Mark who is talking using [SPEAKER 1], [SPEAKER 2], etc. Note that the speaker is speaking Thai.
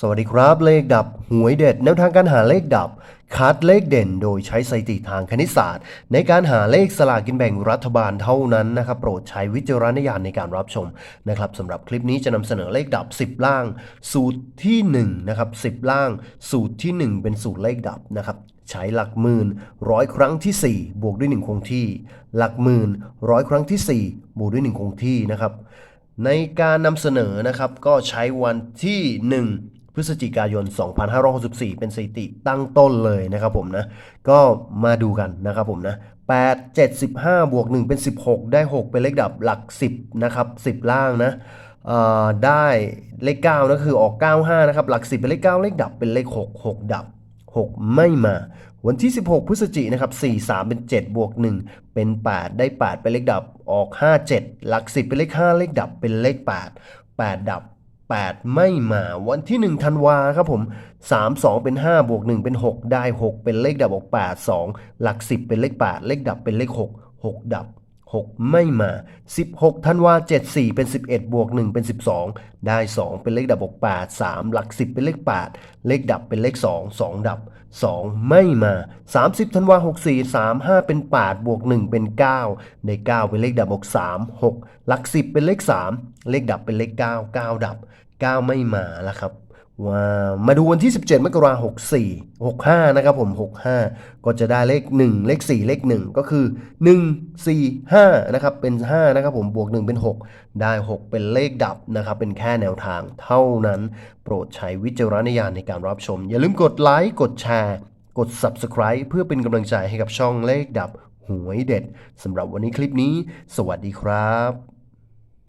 [SPEAKER 1] สวัสดีครับ เลขดับหวยเด็ดแนวทางการหาเลขดับ คัดเลขเด่นโดยใช้สถิติทางคณิตศาสตร์ ในการหาเลขสลากกินแบ่งรัฐบาลเท่านั้นนะครับโปรดใช้วิจารณญาณในการรับชมนะครับสำหรับคลิปนี้จะนำเสนอเลขดับ 10 ล่าง สูตรที่1นะครับ10 ล่าง สูตรที่ 1 เป็นสูตรเลขดับนะครับใช้หลักหมื่นร้อยครั้งทีสี่4 บวกด้วย 1 คงที่ หลักหมื่นร้อยครั้งทีสี่ 4 บวกด้วย 1 คงที่นะครับในการนำเสนอนะครับก็ใช้วันที่ 1 พฤศจิกายน 2564 เป็นสถิติตั้งต้นเลยนะครับผมนะ ก็มาดูกันนะครับผมนะ 8 75บวก 1 เป็น 16 ได้ 6 เป็นเลขดับหลัก 10 นะครับ 10 ล่างนะได้เลข9นะคือออก 95 นะครับ หลัก 10 เป็นเลข 9 เลขดับเป็นเลข 6 6 ดับ 6 ไม่มา วันที่ 16 พฤศจิกายนนะครับ 4 3 เป็น 7 บวก 1 เป็น 8 ได้ 8 เป็นเลขดับออก 5 7 หลัก 10 เป็นเลข 5 เลขดับเป็นเลข 8 8 ดับ 8 ไม่มาวันที่ 1 ธันวาครับผม 3 2 เป็น 5 บวก 1 เป็น 6 ได้ 6 เป็นเลขดับออก 8 2 หลัก 10 เป็นเลข 8 เลขดับเป็นเลข 6 6 ดับ 6 ไม่มา 16ธันวา74 เป็น 11 บวก 1 เป็น 12 ได้ 2 เป็นเลขดับบอก8 3 หลัก 10 เป็นเลข 8 เลขดับเป็นเลข 2 2 ดับ 2 ไม่มา 30ธันวา64 3 5 เป็น 8 บวก 1 เป็น 9 ได้ 9 เป็นเลขดับบอก3 6 หลัก 10 เป็นเลข 3 เลขดับเป็นเลข 9 9 ดับ 9 ไม่มาแล้วครับ ว่ามาดูวันที่ 17 มกราคม64 65 นะครับผม 65 ก็จะได้เลข 1 เลข 4 เลข 1 ก็คือ 1 4 5 นะครับ เป็น 5 นะครับผม บวก 1 เป็น 6 ได้ 6 เป็นเลขดับนะครับ เป็นแค่แนวทางเท่านั้น โปรดใช้วิจารณญาณในการรับชม อย่าลืมกดไลค์ กดแชร์ กด Subscribe เพื่อเป็นกำลังใจให้กับช่องเลขดับหวยเด็ดสำหรับวันนี้คลิปนี้ สวัสดีครับ